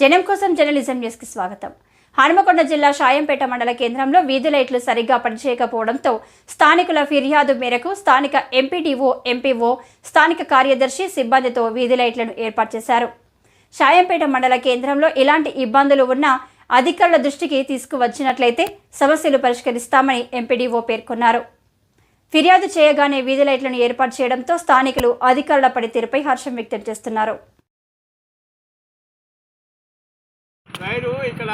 జనం కోసం జర్నలిజం న్యూస్కి స్వాగతం. హనుమకొండ జిల్లా షాయంపేట మండల కేంద్రంలో వీధి లైట్లు సరిగ్గా పనిచేయకపోవడంతో స్థానికుల ఫిర్యాదు మేరకు స్థానిక ఎంపీడీఓ ఎంపీఓ స్థానిక కార్యదర్శి సిబ్బందితో వీధి లైట్లను ఏర్పాటు చేశారు. షాయంపేట మండల కేంద్రంలో ఇలాంటి ఇబ్బందులు ఉన్నా అధికారుల దృష్టికి తీసుకువచ్చినట్లయితే సమస్యలు పరిష్కరిస్తామని ఎంపీడీఓ పేర్కొన్నారు. ఫిర్యాదు చేయగానే వీధి లైట్లను ఏర్పాటు చేయడంతో స్థానికులు అధికారుల పనితీరుపై హర్షం వ్యక్తం చేస్తున్నారు. రైడు ఇక్కడ.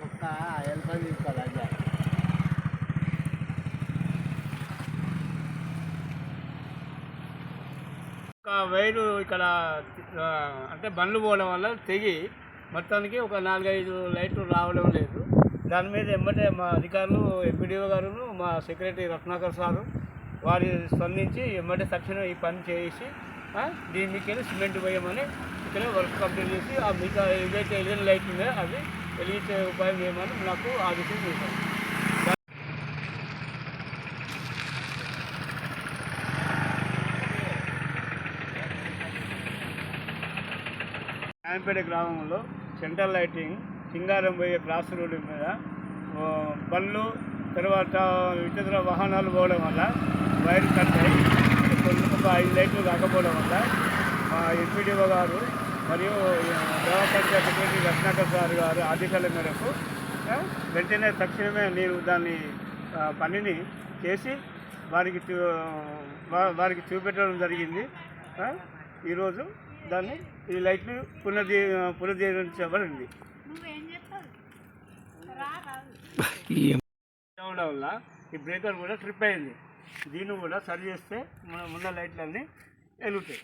పక్క ఒక వైరు ఇక్కడ అంటే బండ్లు పోవడం వల్ల తెగి మొత్తానికి ఒక నాలుగైదు లైట్లు రావడం లేదు. దాని మీద వెంబడే మా అధికారులు ఎంపీడీఓ గారు మా సెక్రటరీ రత్నాకర్ సారు వారి స్పందించి ఎమ్మటే తక్షణం ఈ పని చేసి ఆ, దీని మీకెళ్ళి సిమెంట్ పోయమని ఇక్కడ వర్క్ కంప్లీట్ చేసి ఆ మిగతా ఏదైతే ఎలియన్ లైట్ ఉందో అవి వెలిగించే ఉపాయం చేయమని నాకు ఆదేశం చేశాను నాయంపేట గ్రామంలో సెంట్రల్ లైటింగ్ సింగారం పోయే క్రాస్ రోడ్డు మీద ఓ, బండ్లు తర్వాత ఇతర వాహనాలు పోవడం వల్ల వైర్ కట్ అయ్యి ఒక ఐదు లైట్లు కాకపోవడం వల్ల మా ఎంపీడీఓ గారు మరియు గ్రామ పంచాయతీ సెక్రటరీ రత్నాకర్ సార్ గారు ఆదేశాల మేరకు వెంటనే తక్షణమే నేను దాన్ని పనిని చేసి వారికి చూ- వారికి చూపెట్టడం జరిగింది. ఈరోజు దాన్ని ఈ లైట్లు పునరుద్ధీ పునరుద్ధరించబడింది అవడం వల్ల ఈ బ్రేకర్ కూడా ట్రిప్ అయింది. దీన్ని కూడా సరి చేస్తే మన ముందు లైట్లన్నీ వెలుగుతాయి.